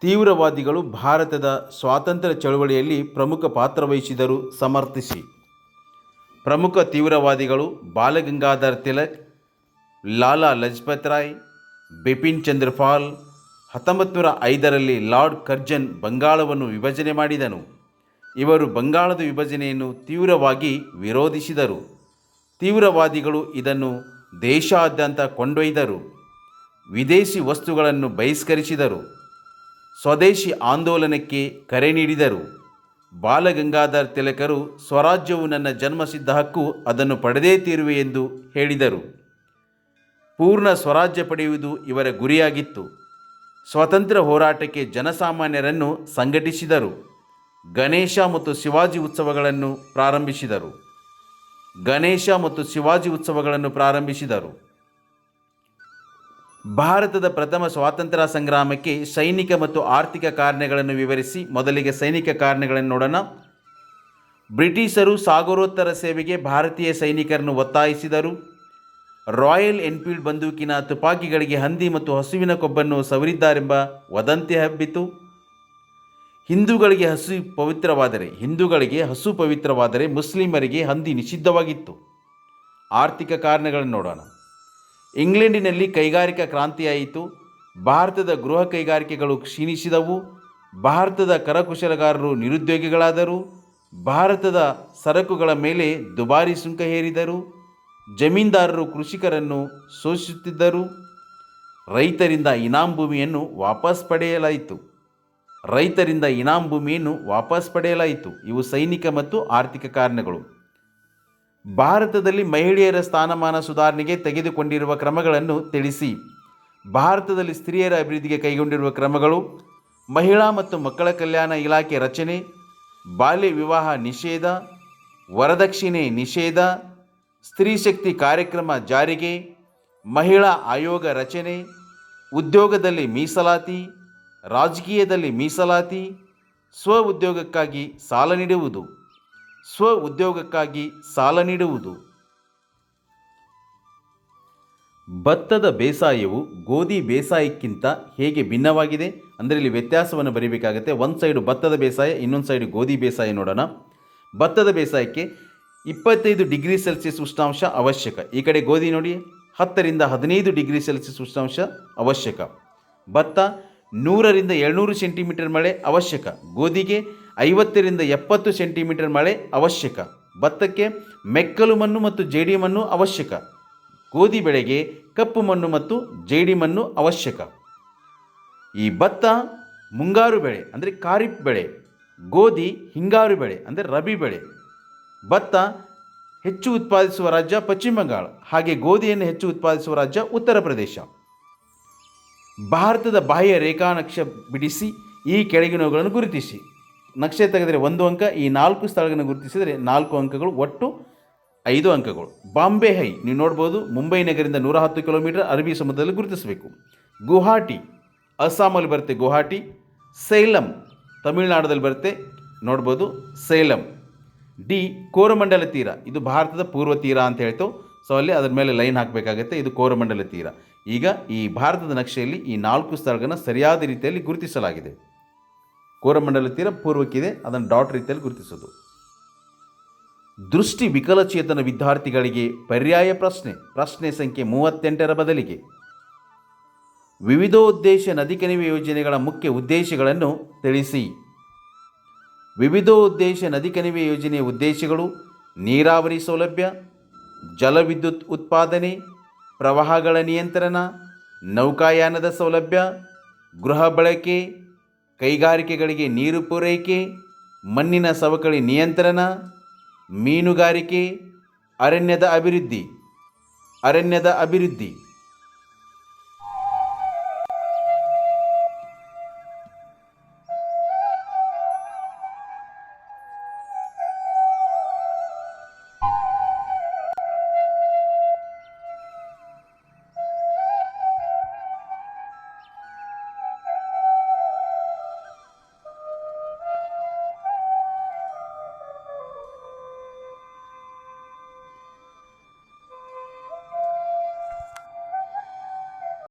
ತೀವ್ರವಾದಿಗಳು ಭಾರತದ ಸ್ವಾತಂತ್ರ್ಯ ಚಳವಳಿಯಲ್ಲಿ ಪ್ರಮುಖ ಪಾತ್ರ ವಹಿಸಿದರು ಸಮರ್ಥಿಸಿ. ಪ್ರಮುಖ ತೀವ್ರವಾದಿಗಳು ಬಾಲಗಂಗಾಧರ್ ತಿಲಕ್, ಲಾಲಾ ಲಜಪತ್ ರಾಯ್, ಬಿಪಿನ್ ಚಂದ್ರ ಪಾಲ್ ಹತ್ತೊಂಬತ್ತು ನೂರ ಐದರಲ್ಲಿ ಲಾರ್ಡ್ ಕರ್ಜನ್ ಬಂಗಾಳವನ್ನು ವಿಭಜನೆ ಮಾಡಿದನು. ಇವರು ಬಂಗಾಳದ ವಿಭಜನೆಯನ್ನು ತೀವ್ರವಾಗಿ ವಿರೋಧಿಸಿದರು. ತೀವ್ರವಾದಿಗಳು ಇದನ್ನು ದೇಶಾದ್ಯಂತ ಕೊಂಡೊಯ್ದರು. ವಿದೇಶಿ ವಸ್ತುಗಳನ್ನು ಬಹಿಷ್ಕರಿಸಿದರು. ಸ್ವದೇಶಿ ಆಂದೋಲನಕ್ಕೆ ಕರೆ ನೀಡಿದರು. ಬಾಲಗಂಗಾಧರ್ ತಿಲಕರು ಸ್ವರಾಜ್ಯವು ನನ್ನ ಜನ್ಮಸಿದ್ಧ ಹಕ್ಕು, ಅದನ್ನು ಪಡೆದೇ ತೀರುವೆ ಎಂದು ಹೇಳಿದರು. ಪೂರ್ಣ ಸ್ವರಾಜ್ಯ ಪಡೆಯುವುದು ಇವರ ಗುರಿಯಾಗಿತ್ತು. ಸ್ವತಂತ್ರ ಹೋರಾಟಕ್ಕೆ ಜನಸಾಮಾನ್ಯರನ್ನು ಸಂಘಟಿಸಿದರು. ಗಣೇಶ ಮತ್ತು ಶಿವಾಜಿ ಉತ್ಸವಗಳನ್ನು ಪ್ರಾರಂಭಿಸಿದರು. ಗಣೇಶ ಮತ್ತು ಶಿವಾಜಿ ಉತ್ಸವಗಳನ್ನು ಪ್ರಾರಂಭಿಸಿದರು. ಭಾರತದ ಪ್ರಥಮ ಸ್ವಾತಂತ್ರ್ಯ ಸಂಗ್ರಾಮಕ್ಕೆ ಸೈನಿಕ ಮತ್ತು ಆರ್ಥಿಕ ಕಾರಣಗಳನ್ನು ವಿವರಿಸಿ ಮೊದಲಿಗೆ ಸೈನಿಕ ಕಾರಣಗಳನ್ನು ನೋಡೋಣ. ಬ್ರಿಟಿಷರು ಸಾಗರೋತ್ತರ ಸೇವೆಗೆ ಭಾರತೀಯ ಸೈನಿಕರನ್ನು ಒತ್ತಾಯಿಸಿದರು. ರಾಯಲ್ ಎನ್ಫೀಲ್ಡ್ ಬಂದೂಕಿನ ತುಪಾಕಿಗಳಿಗೆ ಹಂದಿ ಮತ್ತು ಹಸುವಿನ ಕೊಬ್ಬನ್ನು ಸವರಿದ್ದಾರೆಂಬ ವದಂತಿ ಹಬ್ಬಿತು. ಹಿಂದೂಗಳಿಗೆ ಹಸು ಪವಿತ್ರವಾದರೆ, ಹಿಂದೂಗಳಿಗೆ ಹಸು ಪವಿತ್ರವಾದರೆ ಮುಸ್ಲಿಮರಿಗೆ ಹಂದಿ ನಿಷಿದ್ಧವಾಗಿತ್ತು. ಆರ್ಥಿಕ ಕಾರಣಗಳನ್ನು ನೋಡೋಣ. ಇಂಗ್ಲೆಂಡಿನಲ್ಲಿ ಕೈಗಾರಿಕಾ ಕ್ರಾಂತಿಯಾಯಿತು. ಭಾರತದ ಗೃಹ ಕೈಗಾರಿಕೆಗಳು ಕ್ಷೀಣಿಸಿದವು. ಭಾರತದ ಕರಕುಶಲಗಾರರು ನಿರುದ್ಯೋಗಿಗಳಾದರು. ಭಾರತದ ಸರಕುಗಳ ಮೇಲೆ ದುಬಾರಿ ಸುಂಕ ಹೇರಿದರು. ಜಮೀನ್ದಾರರು ಕೃಷಿಕರನ್ನು ಶೋಷಿಸುತ್ತಿದ್ದರು. ರೈತರಿಂದ ಇನಾಂ ಭೂಮಿಯನ್ನು ವಾಪಸ್ ಪಡೆಯಲಾಯಿತು. ರೈತರಿಂದ ಇನಾಂ ಭೂಮಿಯನ್ನು ವಾಪಸ್ ಪಡೆಯಲಾಯಿತು. ಇವು ಸೈನಿಕ ಮತ್ತು ಆರ್ಥಿಕ ಕಾರಣಗಳು. ಭಾರತದಲ್ಲಿ ಮಹಿಳೆಯರ ಸ್ಥಾನಮಾನ ಸುಧಾರಣೆಗೆ ತೆಗೆದುಕೊಂಡಿರುವ ಕ್ರಮಗಳನ್ನು ತಿಳಿಸಿ. ಭಾರತದಲ್ಲಿ ಸ್ತ್ರೀಯರ ಅಭಿವೃದ್ಧಿಗೆ ಕೈಗೊಂಡಿರುವ ಕ್ರಮಗಳು, ಮಹಿಳಾ ಮತ್ತು ಮಕ್ಕಳ ಕಲ್ಯಾಣ ಇಲಾಖೆ ರಚನೆ, ಬಾಲ್ಯ ವಿವಾಹ ನಿಷೇಧ, ವರದಕ್ಷಿಣೆ ನಿಷೇಧ, ಸ್ತ್ರೀ ಶಕ್ತಿ ಕಾರ್ಯಕ್ರಮ ಜಾರಿಗೆ, ಮಹಿಳಾ ಆಯೋಗ ರಚನೆ, ಉದ್ಯೋಗದಲ್ಲಿ ಮೀಸಲಾತಿ, ರಾಜಕೀಯದಲ್ಲಿ ಮೀಸಲಾತಿ, ಸ್ವ ಉದ್ಯೋಗಕ್ಕಾಗಿ ಸಾಲ ನೀಡುವುದು. ಸ್ವ ಉದ್ಯೋಗಕ್ಕಾಗಿ ಸಾಲ ನೀಡುವುದು. ಭತ್ತದ ಬೇಸಾಯವು ಗೋಧಿ ಬೇಸಾಯಕ್ಕಿಂತ ಹೇಗೆ ಭಿನ್ನವಾಗಿದೆ? ಅಂದರೆ ಇಲ್ಲಿ ವ್ಯತ್ಯಾಸವನ್ನು ಬರೀಬೇಕಾಗುತ್ತೆ. ಒಂದು ಸೈಡು ಭತ್ತದ ಬೇಸಾಯ, ಇನ್ನೊಂದು ಸೈಡು ಗೋಧಿ ಬೇಸಾಯ ನೋಡೋಣ. ಭತ್ತದ ಬೇಸಾಯಕ್ಕೆ ಇಪ್ಪತ್ತೈದು ಡಿಗ್ರಿ ಸೆಲ್ಸಿಯಸ್ ಉಷ್ಣಾಂಶ ಅವಶ್ಯಕ. ಈ ಕಡೆ ಗೋಧಿ ನೋಡಿ, ಹತ್ತರಿಂದ ಹದಿನೈದು ಡಿಗ್ರಿ ಸೆಲ್ಸಿಯಸ್ ಉಷ್ಣಾಂಶ ಅವಶ್ಯಕ. ಭತ್ತ ನೂರರಿಂದ ಏಳ್ನೂರು ಸೆಂಟಿಮೀಟರ್ ಮಳೆ ಅವಶ್ಯಕ. ಗೋಧಿಗೆ ಐವತ್ತರಿಂದ ಎಪ್ಪತ್ತು ಸೆಂಟಿಮೀಟರ್ ಮಳೆ ಅವಶ್ಯಕ. ಭತ್ತಕ್ಕೆ ಮೆಕ್ಕಲು ಮಣ್ಣು ಮತ್ತು ಜೇಡಿ ಮಣ್ಣು ಅವಶ್ಯಕ. ಗೋಧಿ ಬೆಳೆಗೆ ಕಪ್ಪು ಮಣ್ಣು ಮತ್ತು ಜೇಡಿ ಮಣ್ಣು ಅವಶ್ಯಕ. ಈ ಭತ್ತ ಮುಂಗಾರು ಬೆಳೆ, ಅಂದರೆ ಖಾರಿಫ್ ಬೆಳೆ. ಗೋಧಿ ಹಿಂಗಾರು ಬೆಳೆ, ಅಂದರೆ ರಬಿ ಬೆಳೆ. ಭತ್ತ ಹೆಚ್ಚು ಉತ್ಪಾದಿಸುವ ರಾಜ್ಯ ಪಶ್ಚಿಮ ಬಂಗಾಳ, ಹಾಗೆ ಗೋಧಿಯನ್ನು ಹೆಚ್ಚು ಉತ್ಪಾದಿಸುವ ರಾಜ್ಯ ಉತ್ತರ ಪ್ರದೇಶ. ಭಾರತದ ಬಾಹ್ಯ ರೇಖಾ ನಕ್ಷೆ ಬಿಡಿಸಿ ಈ ಕೆಳಗಿನವುಗಳನ್ನು ಗುರುತಿಸಿ. ನಕ್ಷೆ ತೆಗೆದರೆ ಒಂದು ಅಂಕ, ಈ ನಾಲ್ಕು ಸ್ಥಳಗಳನ್ನು ಗುರುತಿಸಿದರೆ ನಾಲ್ಕು ಅಂಕಗಳು, ಒಟ್ಟು ಐದು ಅಂಕಗಳು. ಬಾಂಬೆ ಹೈ, ನೀವು ನೋಡ್ಬೋದು, ಮುಂಬೈ ನಗರದಿಂದ ನೂರ ಹತ್ತು ಕಿಲೋಮೀಟರ್ ಅರಬ್ಬಿ ಸಮುದ್ರದಲ್ಲಿ ಗುರುತಿಸಬೇಕು. ಗುವಾಹಟಿ, ಅಸ್ಸಾಮಲ್ಲಿ ಬರುತ್ತೆ ಗುವಾಹಟಿ. ಸೈಲಂ ತಮಿಳುನಾಡದಲ್ಲಿ ಬರುತ್ತೆ, ನೋಡ್ಬೋದು, ಸೈಲಂ. ಡಿ, ಕೋರಮಂಡಲ ತೀರ, ಇದು ಭಾರತದ ಪೂರ್ವ ತೀರ ಅಂತ ಹೇಳ್ತು. ಸೊ ಅಲ್ಲಿ ಅದರ ಮೇಲೆ ಲೈನ್ ಹಾಕಬೇಕಾಗತ್ತೆ, ಇದು ಕೋರಮಂಡಲ ತೀರ. ಈಗ ಈ ಭಾರತದ ನಕ್ಷೆಯಲ್ಲಿ ಈ ನಾಲ್ಕು ಸ್ಥಳಗಳನ್ನು ಸರಿಯಾದ ರೀತಿಯಲ್ಲಿ ಗುರುತಿಸಲಾಗಿದೆ. ಕೋರಮಂಡಲ ತೀರ ಪೂರ್ವಕ್ಕಿದೆ, ಅದನ್ನು ಡಾಟ್ ರೀತಿಯಲ್ಲಿ ಗುರುತಿಸೋದು ದೃಷ್ಟಿ ವಿಕಲಚೇತನ ವಿದ್ಯಾರ್ಥಿಗಳಿಗೆ ಪರ್ಯಾಯ ಪ್ರಶ್ನೆ ಪ್ರಶ್ನೆ ಸಂಖ್ಯೆ ಮೂವತ್ತೆಂಟರ ಬದಲಿಗೆ. ವಿವಿಧೋದ್ದೇಶ ನದಿ ಕಣಿವೆ ಯೋಜನೆಗಳ ಮುಖ್ಯ ಉದ್ದೇಶಗಳನ್ನು ತಿಳಿಸಿ. ವಿವಿಧೋದ್ದೇಶ ನದಿ ಕಣಿವೆ ಯೋಜನೆಯ ಉದ್ದೇಶಗಳು ನೀರಾವರಿ ಸೌಲಭ್ಯ, ಜಲವಿದ್ಯುತ್ ಉತ್ಪಾದನೆ, ಪ್ರವಾಹಗಳ ನಿಯಂತ್ರಣ, ನೌಕಾಯಾನದ ಸೌಲಭ್ಯ, ಗೃಹ ಬಳಕೆ ಕೈಗಾರಿಕೆಗಳಿಗೆ ನೀರು ಪೂರೈಕೆ ಮಣ್ಣಿನ ಸವಕಳಿ ನಿಯಂತ್ರಣ ಮೀನುಗಾರಿಕೆ ಅರಣ್ಯದ ಅಭಿವೃದ್ಧಿ ಅರಣ್ಯದ ಅಭಿವೃದ್ಧಿ.